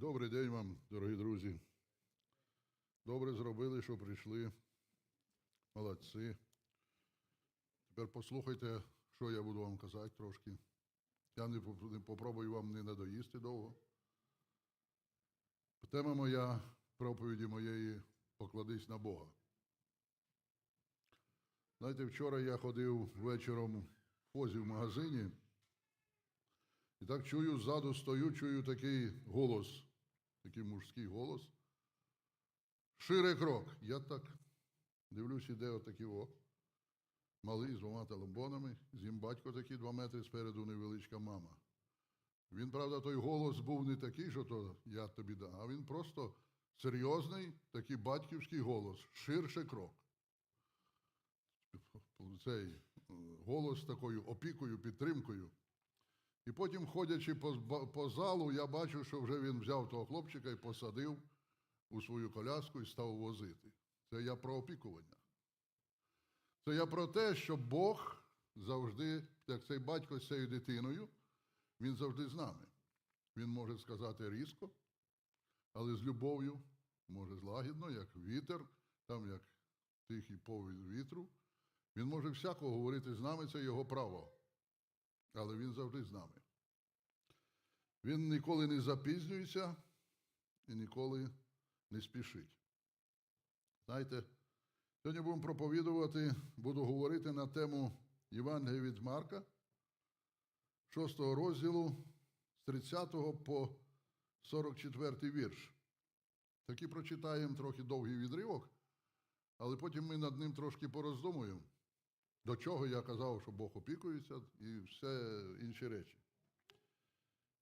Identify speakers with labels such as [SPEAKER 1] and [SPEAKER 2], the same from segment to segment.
[SPEAKER 1] Добрий день вам, дорогі друзі. Добре зробили, що прийшли. Молодці. Тепер послухайте, що я буду вам казати трошки. Я не, поп- попробую вам не надоїсти довго. Тема моя проповіді моєї покладись на Бога. Знаєте, вчора я ходив вечором в позі в магазині. І так чую, ззаду стою, чую такий голос, такий мужський голос. Шире крок. Я так дивлюсь, іде отакий о. Малий з двома таломбонами, з ним батько такий два метри спереду невеличка мама. Він, правда, той голос був не такий, що то я тобі дам, а він просто серйозний, такий батьківський голос, ширше крок. Цей е, голос такою опікою, підтримкою. І потім, ходячи по, по залу, я бачу, що вже він взяв того хлопчика і посадив у свою коляску і став возити. Це я про опікування. Це я про те, що Бог завжди, як цей батько з цією дитиною, він завжди з нами. Він може сказати різко, але з любов'ю, може злагідно, як вітер, там як тихий повід вітру. Він може всякого говорити з нами, це його право але він завжди з нами. Він ніколи не запізнюється і ніколи не спішить. Знаєте, сьогодні будемо проповідувати, буду говорити на тему Євангелія від Марка, 6 розділу з 30 по 44 вірш. Таки прочитаємо трохи довгий відривок, але потім ми над ним трошки пороздумуємо. До чого я казав, що Бог опікується і все інші речі.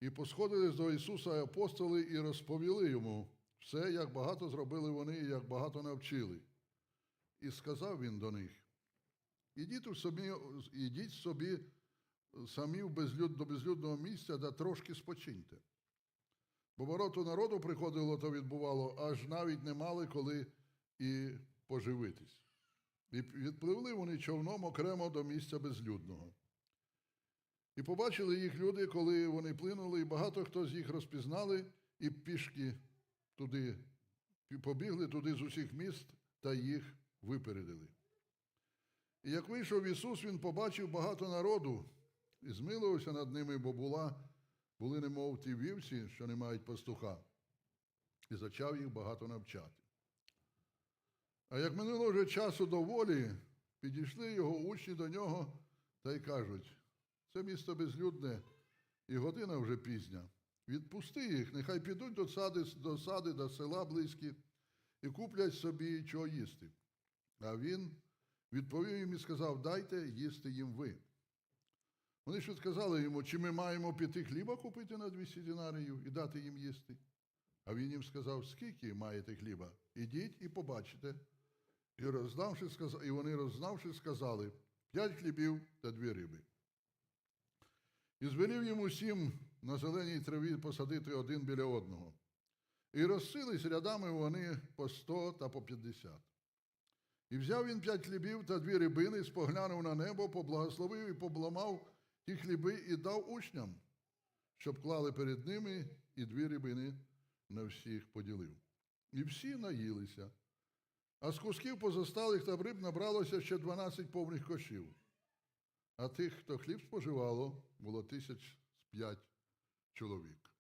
[SPEAKER 1] І посходились до Ісуса апостоли і розповіли йому все, як багато зробили вони і як багато навчили. І сказав він до них: ідіть собі, ідіть собі самі в безлюд, до безлюдного місця да трошки спочиньте. Бо вороту народу приходило, то відбувало, аж навіть не мали коли і поживитись. І відпливли вони човном окремо до місця безлюдного. І побачили їх люди, коли вони плинули, і багато хто з їх розпізнали, і пішки туди побігли туди з усіх міст та їх випередили. І як вийшов Ісус, Він побачив багато народу і змилився над ними, бо була, були немов ті вівці, що не мають пастуха, і зачав їх багато навчати. А як минуло вже часу доволі, підійшли його учні до нього та й кажуть: це місто безлюдне, і година вже пізня. Відпусти їх, нехай підуть до сади, до сади, до села близькі, і куплять собі чого їсти. А він відповів їм і сказав: Дайте їсти їм ви. Вони ж сказали йому, чи ми маємо піти хліба купити на 200 динаріїв і дати їм їсти. А він їм сказав, скільки маєте хліба? Ідіть і побачите. І, роздавши, і вони, рознавши, сказали п'ять хлібів та дві риби. І звелів їм усім на зеленій траві посадити один біля одного. І розсились рядами вони по сто та по п'ятдесят. І взяв він п'ять хлібів та дві рибини, споглянув на небо, поблагословив і побламав ті хліби і дав учням, щоб клали перед ними, і дві рибини на всіх поділив. І всі наїлися. А з кусків позосталих та риб набралося ще 12 повних кошів. А тих, хто хліб споживало, було тисяч п'ять чоловік.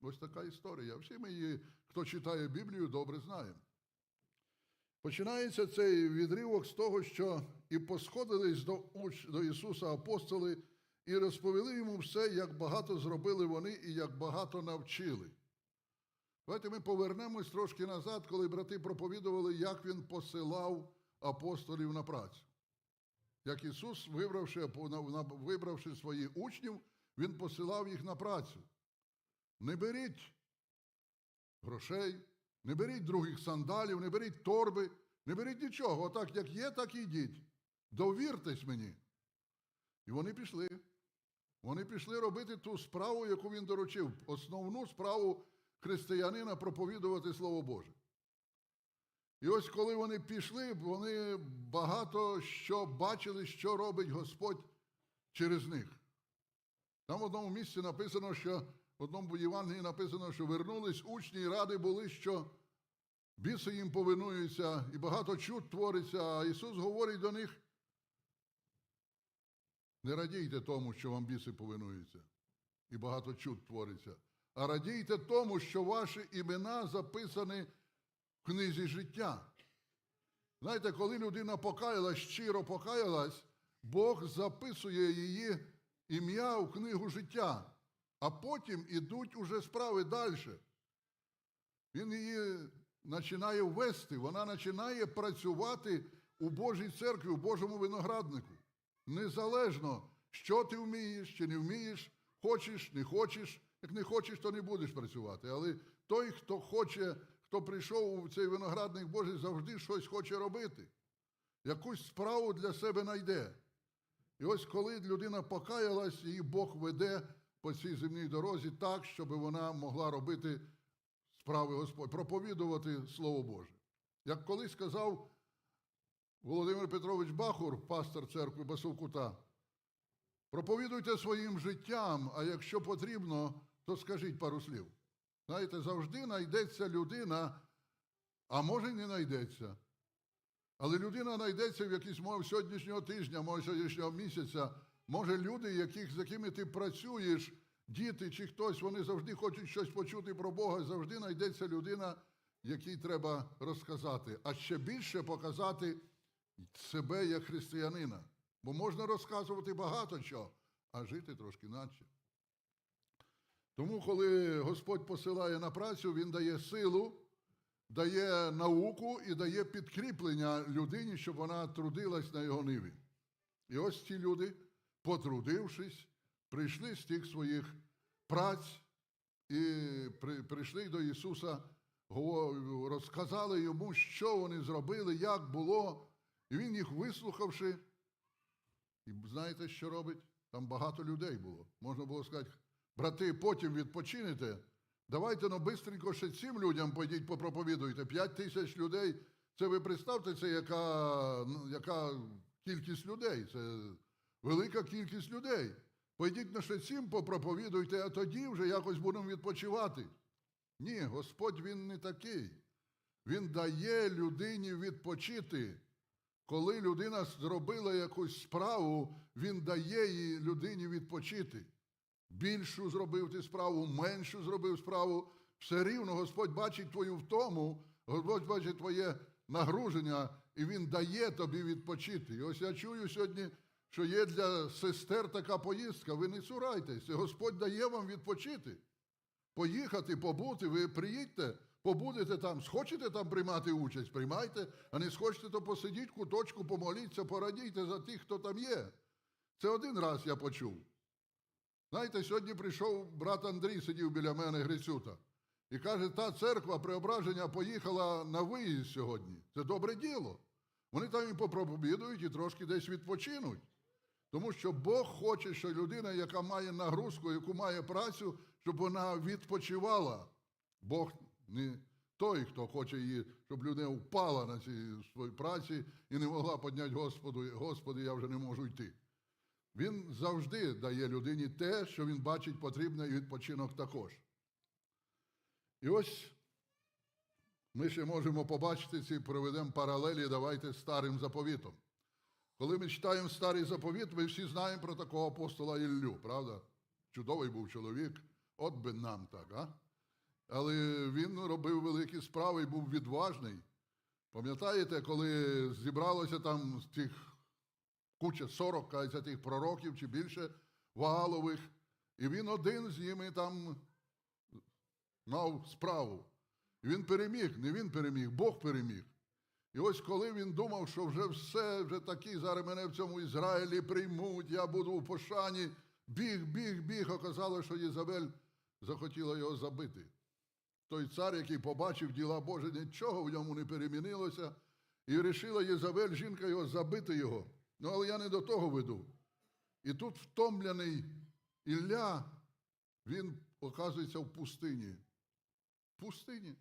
[SPEAKER 1] Ось така історія. Всі ми її, хто читає Біблію, добре знаємо. Починається цей відривок з того, що і посходились до, до Ісуса апостоли і розповіли йому все, як багато зробили вони і як багато навчили. Давайте ми повернемось трошки назад, коли брати проповідували, як він посилав апостолів на працю. Як Ісус, вибравши, вибравши своїх учнів, Він посилав їх на працю. Не беріть грошей, не беріть других сандалів, не беріть торби, не беріть нічого. Отак, як є, так і йдіть. Довіртесь мені. І вони пішли. Вони пішли робити ту справу, яку він доручив, основну справу християнина проповідувати Слово Боже. І ось коли вони пішли, вони багато що бачили, що робить Господь через них. Там в одному місці написано, що в одному Євангелії написано, що вернулись учні і ради були, що біси їм повинуються, і багато чуд твориться. А Ісус говорить до них: не радійте тому, що вам біси повинуються, і багато чуд твориться, а радійте тому, що ваші імена записані в книзі життя. Знаєте, коли людина покаялась, щиро покаялась, Бог записує її ім'я в книгу життя, а потім ідуть уже справи далі. Він її починає ввести, вона починає працювати у Божій церкві, у Божому винограднику. Незалежно, що ти вмієш чи не вмієш, хочеш, не хочеш. Як не хочеш, то не будеш працювати. Але той, хто хоче, хто прийшов у цей виноградник Божий, завжди щось хоче робити. Якусь справу для себе знайде. І ось коли людина покаялась, її Бог веде по цій земній дорозі так, щоб вона могла робити справи Господь, проповідувати Слово Боже. Як колись сказав Володимир Петрович Бахур, пастор церкви Басовкута, проповідуйте своїм життям, а якщо потрібно, то скажіть пару слів. Знаєте, завжди знайдеться людина, а може й не знайдеться. Але людина знайдеться в якийсь мов сьогоднішнього тижня, може сьогоднішнього місяця. Може, люди, яких, з якими ти працюєш, діти чи хтось, вони завжди хочуть щось почути про Бога. Завжди знайдеться людина, якій треба розказати, а ще більше показати себе як християнина. Бо можна розказувати багато чого, а жити трошки наче. Тому, коли Господь посилає на працю, Він дає силу, дає науку і дає підкріплення людині, щоб вона трудилась на його ниві. І ось ці люди, потрудившись, прийшли з тих своїх праць і прийшли до Ісуса, розказали йому, що вони зробили, як було. І він їх вислухавши, і знаєте, що робить? Там багато людей було. Можна було сказати, брати, потім відпочинете. Давайте ну бистренько ще цим людям пойдіть попроповідуйте. П'ять тисяч людей. Це ви представте, це яка, ну, яка кількість людей. Це велика кількість людей. Пойдіть на ще цим попроповідуйте, а тоді вже якось будемо відпочивати. Ні, Господь він не такий. Він дає людині відпочити. Коли людина зробила якусь справу, він дає їй людині відпочити. Більшу зробив ти справу, меншу зробив справу. Все рівно Господь бачить твою втому, Господь бачить твоє нагруження, і Він дає тобі відпочити. І ось я чую сьогодні, що є для сестер така поїздка. Ви не цурайтеся, Господь дає вам відпочити. Поїхати, побути, ви приїдьте, побудете там, схочете там приймати участь, приймайте, а не схочете, то посидіть куточку, помоліться, порадійте за тих, хто там є. Це один раз я почув. Знаєте, сьогодні прийшов брат Андрій, сидів біля мене Грицюта, і каже, та церква преображення поїхала на виїзд сьогодні. Це добре діло. Вони там і попроповідують, і трошки десь відпочинуть. Тому що Бог хоче, що людина, яка має нагрузку, яку має працю, щоб вона відпочивала. Бог не той, хто хоче її, щоб людина впала на цій своїй праці і не могла підняти Господу, Господи, я вже не можу йти. Він завжди дає людині те, що він бачить потрібне, і відпочинок також. І ось ми ще можемо побачити ці проведемо паралелі, давайте старим заповітом. Коли ми читаємо старий заповіт, ми всі знаємо про такого апостола Іллю, правда? Чудовий був чоловік, от би нам так, а? Але він робив великі справи і був відважний. Пам'ятаєте, коли зібралося там тих куча 40, кажеться, тих пророків чи більше Ваалових, і він один з ними там мав справу. І він переміг, не він переміг, Бог переміг. І ось коли він думав, що вже все, вже такі, зараз мене в цьому Ізраїлі приймуть, я буду у пошані, біг, біг, біг, оказалось, що Єзавель захотіла його забити. Той цар, який побачив діла Божі, нічого в ньому не перемінилося, і вирішила Єзавель, жінка його, забити його. Ну, але я не до того веду. І тут втомлений Ілля, він оказується в пустині. В пустині.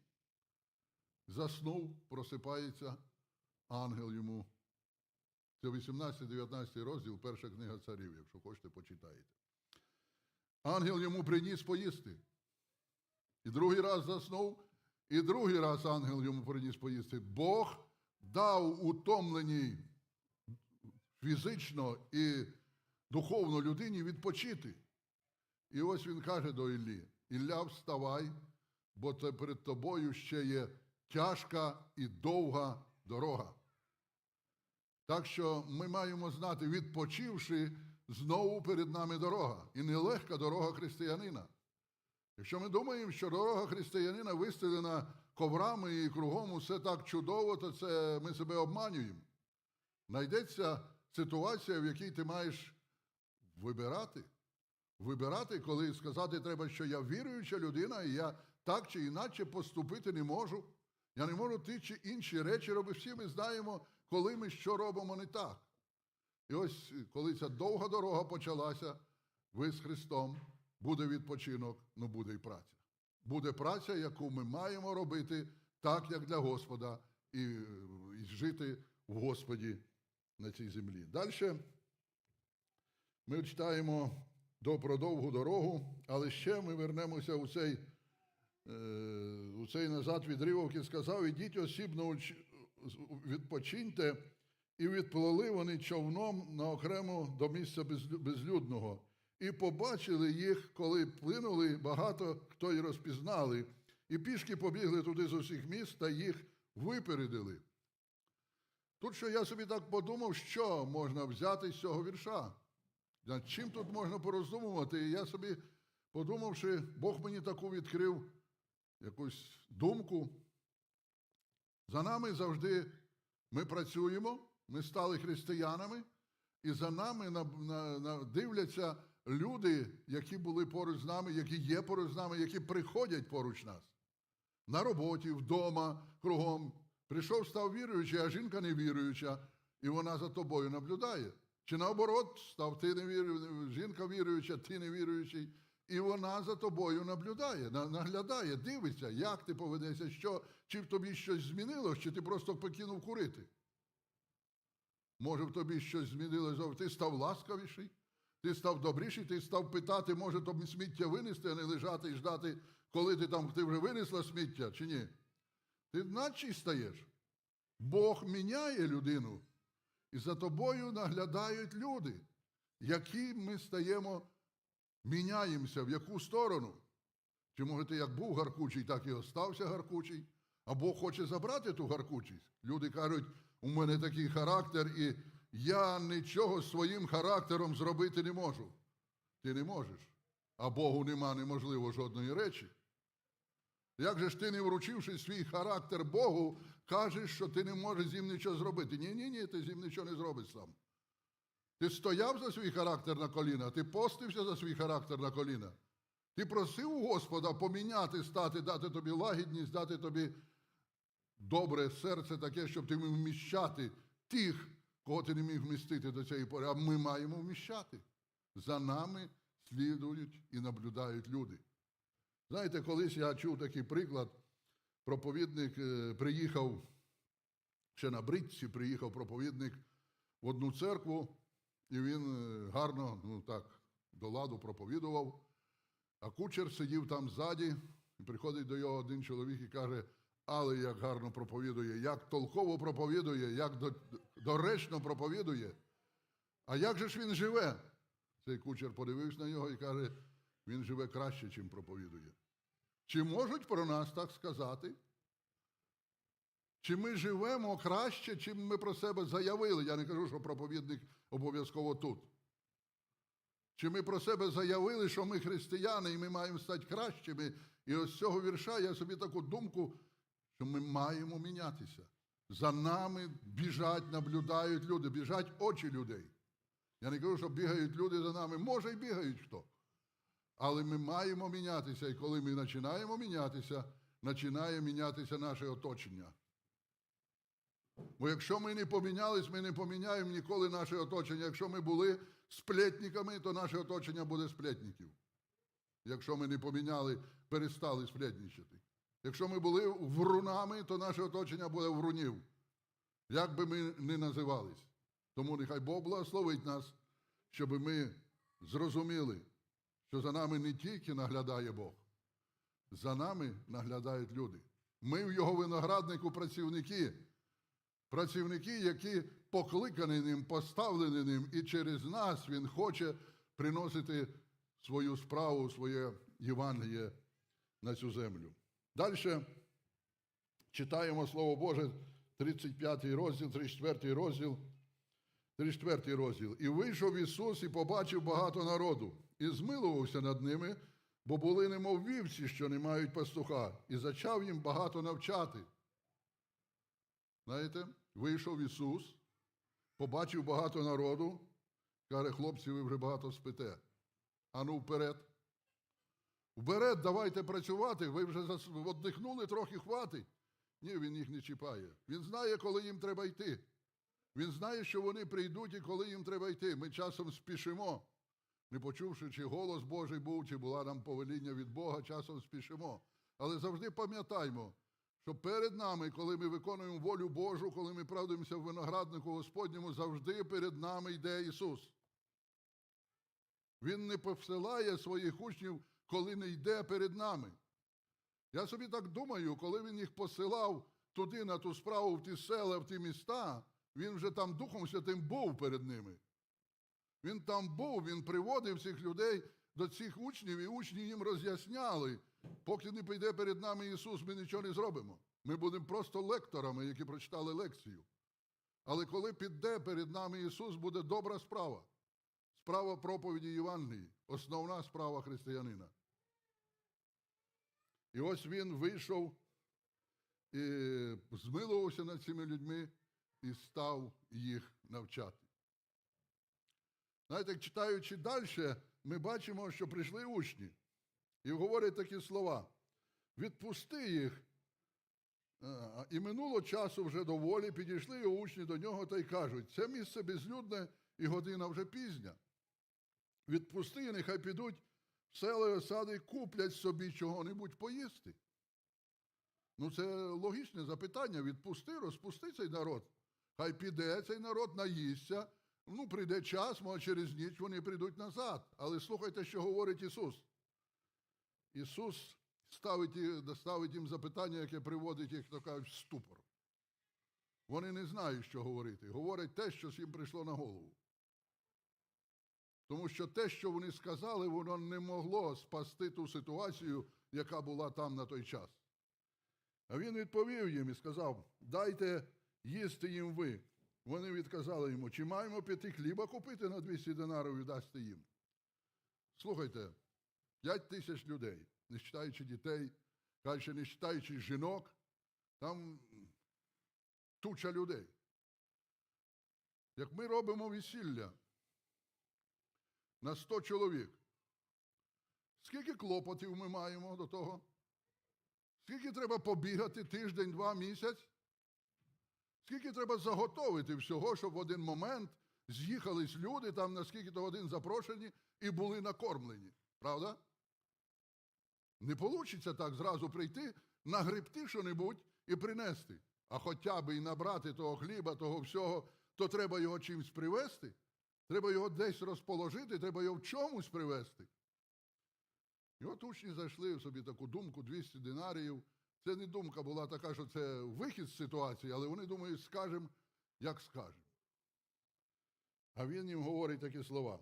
[SPEAKER 1] Заснув, просипається ангел йому. Це 18-19 розділ, перша книга царів, якщо хочете, почитаєте. ангел йому приніс поїсти. І другий раз заснув, і другий раз ангел йому приніс поїсти. Бог дав утомленій фізично і духовно людині відпочити. І ось він каже до Іллі: Ілля, вставай, бо це перед тобою ще є тяжка і довга дорога. Так що ми маємо знати, відпочивши, знову перед нами дорога. І нелегка дорога християнина. Якщо ми думаємо, що дорога християнина вистелена коврами і кругом усе так чудово, то це ми себе обманюємо. Найдеться ситуація, в якій ти маєш вибирати. Вибирати, коли сказати треба, що я віруюча людина, і я так чи інакше поступити не можу. Я не можу ті чи інші речі робити. Всі ми знаємо, коли ми що робимо не так. І ось коли ця довга дорога почалася, ви з Христом, буде відпочинок, ну буде і праця. Буде праця, яку ми маємо робити так, як для Господа, і, і жити в Господі на цій землі. Далі ми читаємо до про довгу дорогу, але ще ми вернемося у цей, е, у цей назад відривок і сказав, ідіть осібно відпочиньте, і відплили вони човном на окремо до місця безлюдного. І побачили їх, коли плинули, багато хто й розпізнали, і пішки побігли туди з усіх міст та їх випередили. Тут що я собі так подумав, що можна взяти з цього вірша. Над чим тут можна пороздумувати? І я собі подумав, що Бог мені таку відкрив якусь думку. За нами завжди ми працюємо, ми стали християнами, і за нами на, на, на, дивляться люди, які були поруч з нами, які є поруч з нами, які приходять поруч нас. На роботі, вдома, кругом. Прийшов, став віруючий, а жінка невіруюча, і вона за тобою наблюдає. Чи наоборот, став ти невіру, жінка віруюча, ти невіруючий, і вона за тобою наблюдає, наглядає, дивиться, як ти поведешся, що, чи в тобі щось змінилось, чи ти просто покинув курити. Може, в тобі щось змінилося, ти став ласкавіший, ти став добріший, ти став питати, може тобі сміття винести, а не лежати і ждати, коли ти там ти вже винесла сміття, чи ні? Ти наче стаєш. Бог міняє людину, і за тобою наглядають люди, які ми стаємо, міняємося, в яку сторону. Чи може ти як був гаркучий, так і остався гаркучий, а Бог хоче забрати ту гаркучість. Люди кажуть, у мене такий характер, і я нічого з своїм характером зробити не можу. Ти не можеш. А Богу нема неможливо жодної речі. Як же ж ти, не вручивши свій характер Богу, кажеш, що ти не можеш з ним нічого зробити? Ні, ні, ні, ти з ним нічого не зробиш сам. Ти стояв за свій характер на коліна, ти постився за свій характер на коліна. Ти просив у Господа поміняти, стати, дати тобі лагідність, дати тобі добре серце таке, щоб ти міг вміщати тих, кого ти не міг вмістити до цієї пори. А ми маємо вміщати. За нами слідують і наблюдають люди. Знаєте, колись я чув такий приклад. Проповідник е, приїхав ще на бритці, приїхав проповідник в одну церкву, і він е, гарно, ну так, до ладу проповідував. А кучер сидів там ззаді, і приходить до його один чоловік і каже: але як гарно проповідує, як толково проповідує, як до- доречно проповідує. А як же ж він живе? Цей кучер подивився на нього і каже, він живе краще, чим проповідує. Чи можуть про нас так сказати? Чи ми живемо краще, чим ми про себе заявили? Я не кажу, що проповідник обов'язково тут. Чи ми про себе заявили, що ми християни і ми маємо стати кращими? І ось цього вірша я собі таку думку, що ми маємо мінятися. За нами біжать, наблюдають люди, біжать очі людей. Я не кажу, що бігають люди за нами. Може, і бігають хто. Але ми маємо мінятися, і коли ми починаємо мінятися, починає мінятися наше оточення. Бо якщо ми не помінялись, ми не поміняємо ніколи наше оточення. Якщо ми були сплетниками, то наше оточення буде сплетників. Якщо ми не поміняли, перестали сплетничати. Якщо ми були врунами, то наше оточення буде врунів. Як би ми не називались. Тому нехай Бог благословить нас, щоб ми зрозуміли, що за нами не тільки наглядає Бог, за нами наглядають люди. Ми в його винограднику працівники, працівники, які покликані ним, поставлені ним, і через нас він хоче приносити свою справу, своє Євангеліє на цю землю. Далі читаємо Слово Боже, 35 розділ, 34 розділ. 34 розділ. І вийшов Ісус і побачив багато народу, і змилувався над ними, бо були немов вівці, що не мають пастуха, і зачав їм багато навчати. Знаєте, вийшов Ісус, побачив багато народу, каже, хлопці, ви вже багато спите. Ану вперед. Вперед, давайте працювати, ви вже віддихнули трохи хватить. Ні, він їх не чіпає. Він знає, коли їм треба йти. Він знає, що вони прийдуть і коли їм треба йти. Ми часом спішимо, не почувши, чи голос Божий був, чи була нам повеління від Бога, часом спішимо. Але завжди пам'ятаймо, що перед нами, коли ми виконуємо волю Божу, коли ми правдуємося в винограднику Господньому, завжди перед нами йде Ісус. Він не посилає своїх учнів, коли не йде перед нами. Я собі так думаю, коли він їх посилав туди, на ту справу, в ті села, в ті міста, він вже там Духом Святим був перед ними. Він там був, він приводив цих людей до цих учнів, і учні їм роз'ясняли, поки не прийде перед нами Ісус, ми нічого не зробимо. Ми будемо просто лекторами, які прочитали лекцію. Але коли піде перед нами Ісус, буде добра справа. Справа проповіді Євангелії, основна справа християнина. І ось він вийшов і змилувався над цими людьми і став їх навчати. Знаєте, читаючи далі, ми бачимо, що прийшли учні і говорять такі слова: відпусти їх. І минуло часу вже доволі, підійшли його учні до нього та й кажуть, це місце безлюдне і година вже пізня. Відпусти, нехай підуть в села і осади і куплять собі чого-небудь поїсти. Ну, це логічне запитання. Відпусти, розпусти цей народ. Хай піде цей народ, наїсться. Ну, прийде час, може через ніч вони прийдуть назад. Але слухайте, що говорить Ісус. Ісус ставить, ставить їм запитання, яке приводить їх, то кажуть, в ступор. Вони не знають, що говорити. Говорять те, що їм прийшло на голову. Тому що те, що вони сказали, воно не могло спасти ту ситуацію, яка була там на той час. А він відповів їм і сказав: Дайте їсти їм ви. Вони відказали йому, чи маємо п'яти хліба купити на 200 динарів і дасти їм. Слухайте, 5 тисяч людей, не читаючи дітей, каже, не читаючи жінок, там туча людей. Як ми робимо весілля на 100 чоловік, скільки клопотів ми маємо до того? Скільки треба побігати тиждень, два місяць? Скільки треба заготовити всього, щоб в один момент з'їхались люди, там на скільки то годин запрошені і були накормлені. Правда? Не вийде так зразу прийти, нагребти що-небудь і принести. А хоча б і набрати того хліба, того всього, то треба його чимось привезти. Треба його десь розположити, треба його в чомусь привезти. І от учні зайшли в собі таку думку 200 динаріїв. Це не думка була така, що це вихід з ситуації, але вони думають, скажемо, як скажемо. А він їм говорить такі слова: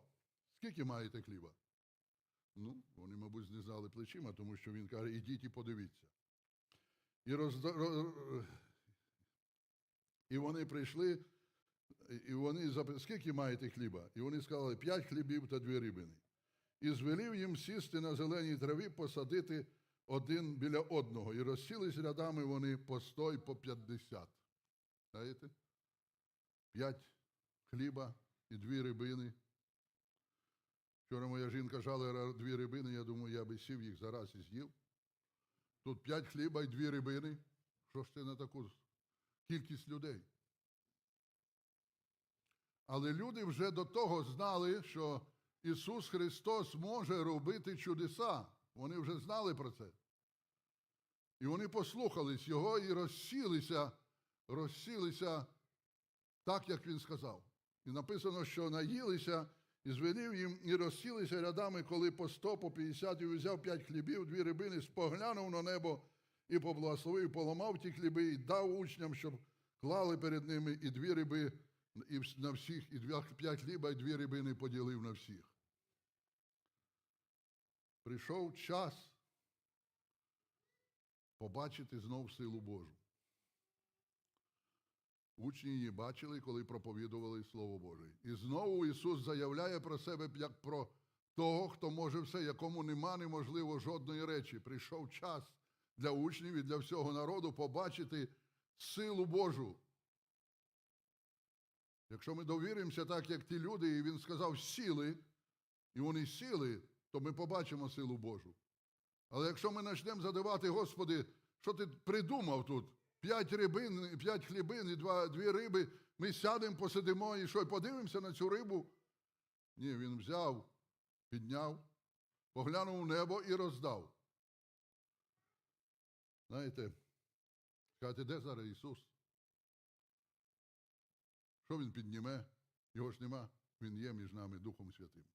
[SPEAKER 1] скільки маєте хліба? Ну, вони, мабуть, знизали плечима, тому що він каже, ідіть і подивіться. І, розда... і вони прийшли, і вони запитали, скільки маєте хліба? І вони сказали, п'ять хлібів та дві рибини. І звелів їм сісти на зеленій траві, посадити один біля одного. І розсілись рядами вони по сто й по п'ятдесят. Знаєте? П'ять хліба і дві рибини. Вчора моя жінка жала дві рибини, я думаю, я би сів їх зараз і з'їв. Тут п'ять хліба і дві рибини. Що ж це на таку кількість людей? Але люди вже до того знали, що Ісус Христос може робити чудеса. Вони вже знали про це. І вони послухались Його і розсілися, розсілися так, як Він сказав. І написано, що наїлися і звелів їм, і розсілися рядами, коли по сто, по п'ятдесят, і взяв п'ять хлібів, дві рибини, споглянув на небо і поблагословив, поламав ті хліби, і дав учням, щоб клали перед ними, і дві риби і на всіх, і п'ять хліба, і дві рибини поділив на всіх. Прийшов час побачити знов силу Божу. Учні її бачили, коли проповідували Слово Боже. І знову Ісус заявляє про себе як про того, хто може все, якому нема неможливо жодної речі. Прийшов час для учнів і для всього народу побачити силу Божу. Якщо ми довіримося так, як ті люди, і він сказав сіли, і вони сіли, то ми побачимо силу Божу. Але якщо ми почнемо задавати, Господи, що ти придумав тут? П'ять рибин, п'ять хлібин і два, дві риби, ми сядемо, посидимо і що, подивимося на цю рибу? Ні, він взяв, підняв, поглянув в небо і роздав. Знаєте, кажете, де зараз Ісус? Що Він підніме? Його ж нема, Він є між нами Духом Святим.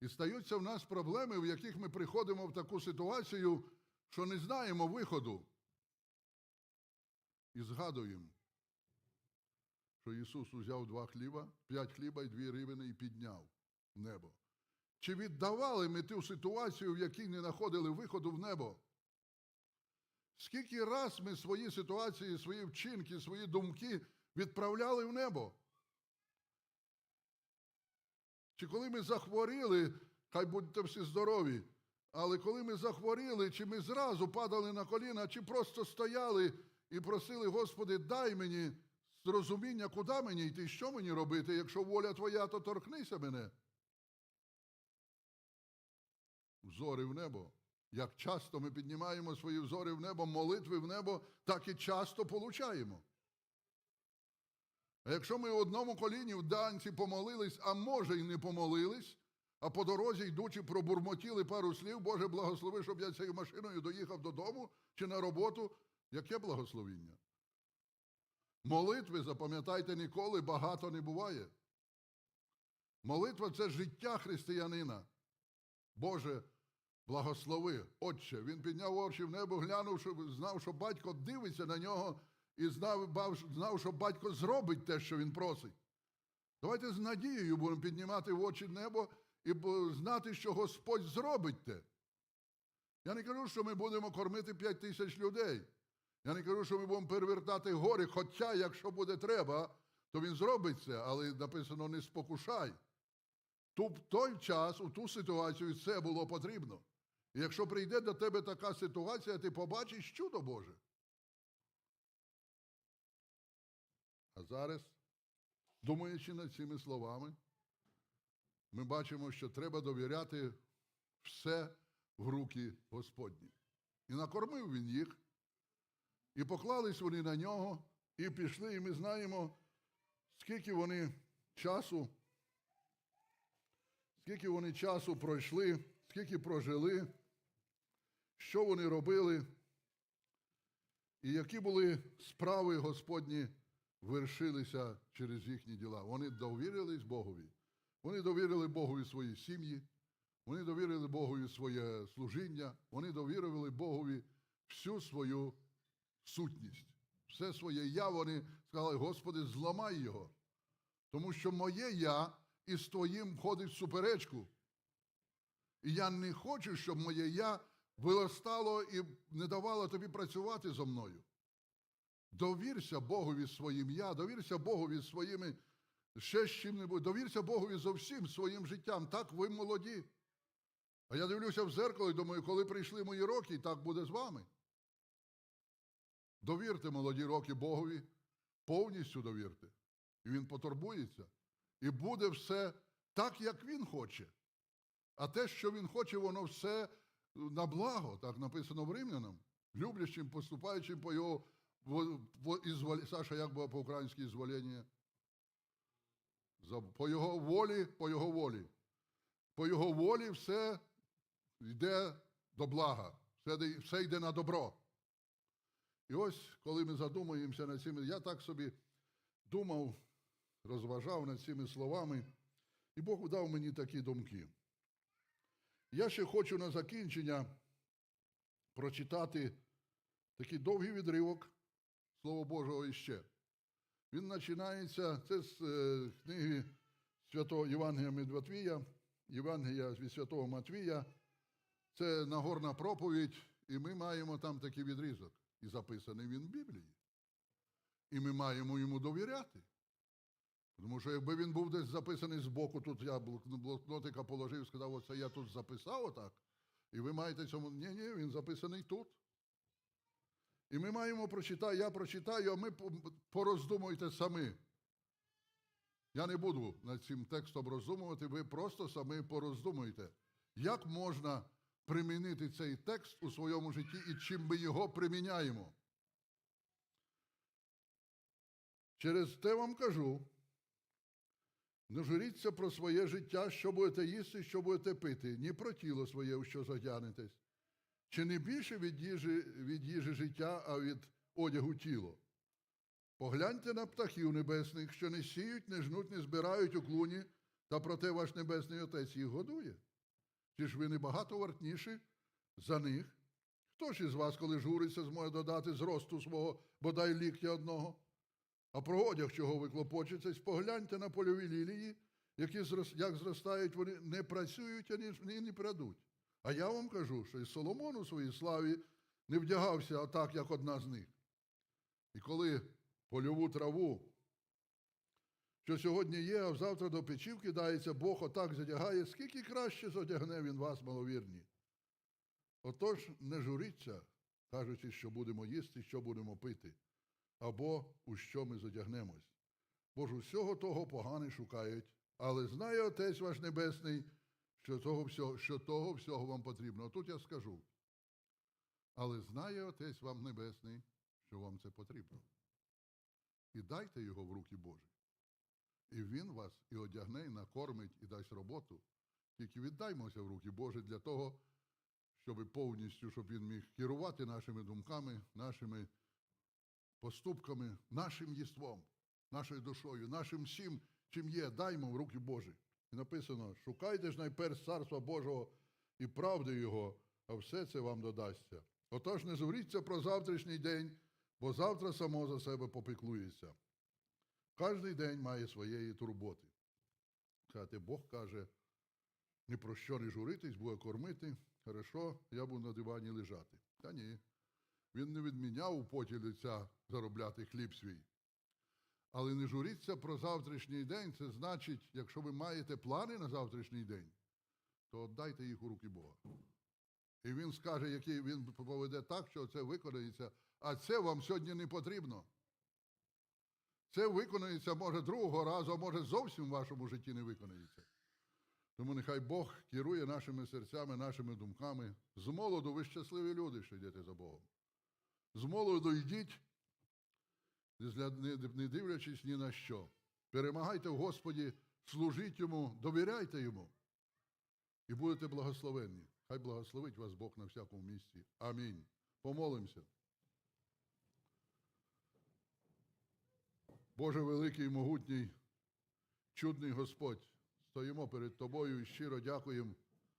[SPEAKER 1] І стаються в нас проблеми, в яких ми приходимо в таку ситуацію, що не знаємо виходу. І згадуємо, що Ісус узяв два хліба, п'ять хліба і дві рибини і підняв в небо. Чи віддавали ми ту ситуацію, в якій не знаходили виходу в небо? Скільки раз ми свої ситуації, свої вчинки, свої думки відправляли в небо? Чи коли ми захворіли, хай будьте всі здорові, але коли ми захворіли, чи ми зразу падали на коліна, чи просто стояли і просили, Господи, дай мені зрозуміння, куди мені йти, що мені робити, якщо воля Твоя, то торкнися мене. Взори в небо. Як часто ми піднімаємо свої взори в небо, молитви в небо, так і часто получаємо. А якщо ми одному коліні в данці помолились, а може й не помолились, а по дорозі, йдучи, пробурмотіли пару слів, Боже, благослови, щоб я цією машиною доїхав додому чи на роботу, яке благословіння? Молитви, запам'ятайте, ніколи багато не буває. Молитва це життя християнина. Боже, благослови, Отче. Він підняв очі в небо, глянув, щоб знав, що батько дивиться на нього і знав, знав, що батько зробить те, що він просить. Давайте з надією будемо піднімати в очі небо і знати, що Господь зробить те. Я не кажу, що ми будемо кормити 5 тисяч людей. Я не кажу, що ми будемо перевертати гори, хоча, якщо буде треба, то він зробить це, але написано не спокушай. Ту- В той час, у ту ситуацію, це було потрібно. І якщо прийде до тебе така ситуація, ти побачиш чудо Боже. А зараз, думаючи над цими словами, ми бачимо, що треба довіряти все в руки Господні. І накормив він їх, і поклались вони на нього, і пішли, і ми знаємо, скільки вони часу, скільки вони часу пройшли, скільки прожили, що вони робили, і які були справи Господні вершилися через їхні діла. Вони довірились Богові. Вони довірили Богові свої сім'ї, вони довірили Богові своє служіння, вони довірили Богові всю свою сутність. Все своє я вони сказали, Господи, зламай його. Тому що моє я із твоїм входить в суперечку. І я не хочу, щоб моє я виростало і не давало тобі працювати зо мною. Довірся Богові своїм я, довірся Богові своїми ще з чим-небудь, довірся Богові зо всім своїм життям. Так ви молоді. А я дивлюся в зеркало і думаю, коли прийшли мої роки, так буде з вами. Довірте молоді роки Богові, повністю довірте. І Він потурбується. І буде все так, як Він хоче. А те, що Він хоче, воно все на благо, так написано в Римлянам, люблячим, поступаючим по його Саша, як було по-українськи ізволення? За- По його волі, по його волі. По його волі все йде до блага, все йде на добро. І ось, коли ми задумуємося над цими, я так собі думав, розважав над цими словами І Бог дав мені такі думки. Я ще хочу на закінчення прочитати такий довгий відривок Слова Божого іще. Він починається, це з е, книги Святого Євангелія від Матвія, Євангелія від Святого Матвія. Це Нагорна проповідь, і ми маємо там такий відрізок. І записаний він в Біблії. І ми маємо йому довіряти. Тому що якби він був десь записаний збоку, тут я блок- блокнотика положив і сказав, оце я тут записав отак. І ви маєте цьому. Ні, ні, він записаний тут. І ми маємо прочитати, я прочитаю, а ми пороздумуйте самі. Я не буду над цим текстом роздумувати, ви просто самі пороздумуйте, як можна примінити цей текст у своєму житті і чим ми його приміняємо. Через те вам кажу, не журіться про своє життя, що будете їсти, що будете пити, ні про тіло своє, у що задягнетесь. Чи не більше від їжі, від їжі життя, а від одягу тіло? Погляньте на птахів небесних, що не сіють, не жнуть, не збирають у клуні, та проте ваш небесний Отець їх годує. Чи ж ви не багато вартніші за них? Хто ж із вас, коли журиться, зможе додати зросту свого бодай ліктя одного? А про одяг, чого ви клопочетесь, погляньте на польові лілії, які як зростають, вони не працюють, ані не прадуть. А я вам кажу, що і Соломон у своїй славі не вдягався отак, як одна з них. І коли польову траву, що сьогодні є, а завтра до печів кидається, Бог отак задягає, скільки краще зодягне він вас, маловірні. Отож, не журіться, кажучи, що будемо їсти, що будемо пити, або у що ми зодягнемось. Бо ж усього того погане шукають, але знає Отець ваш Небесний, що того всього, що того всього вам потрібно. Тут я скажу. Але знає Отець вам Небесний, що вам це потрібно. І дайте його в руки Божі. І він вас і одягне, і накормить, і дасть роботу. Тільки віддаймося в руки Божі для того, щоб повністю, щоб він міг керувати нашими думками, нашими поступками, нашим єством, нашою душою, нашим всім, чим є, даймо в руки Божі. І написано: шукайте ж найперш царства Божого і правди Його, а все це вам додасться. Отож, не згоріться про завтрашній день, бо завтра само за себе попіклується. Кожний день має своєї турботи. Сказати, Бог каже, ні про що не журитись, буде кормити. Хорошо, я буду на дивані лежати. Та ні. Він не відміняв у поті лиця заробляти хліб свій. Але не журіться про завтрашній день, це значить, якщо ви маєте плани на завтрашній день, то дайте їх у руки Бога. І він скаже, який він поведе так, що це виконається, а це вам сьогодні не потрібно. Це виконається може другого разу, а може зовсім в вашому житті не виконається. Тому нехай Бог керує нашими серцями, нашими думками. З молоду ви щасливі люди, що йдете за Богом. З молоду йдіть, не дивлячись ні на що. Перемагайте в Господі, служіть йому, довіряйте йому. І будете благословенні. Хай благословить вас Бог на всякому місці. Амінь. Помолимося. Боже великий, могутній, чудний Господь, стоїмо перед Тобою і щиро дякуємо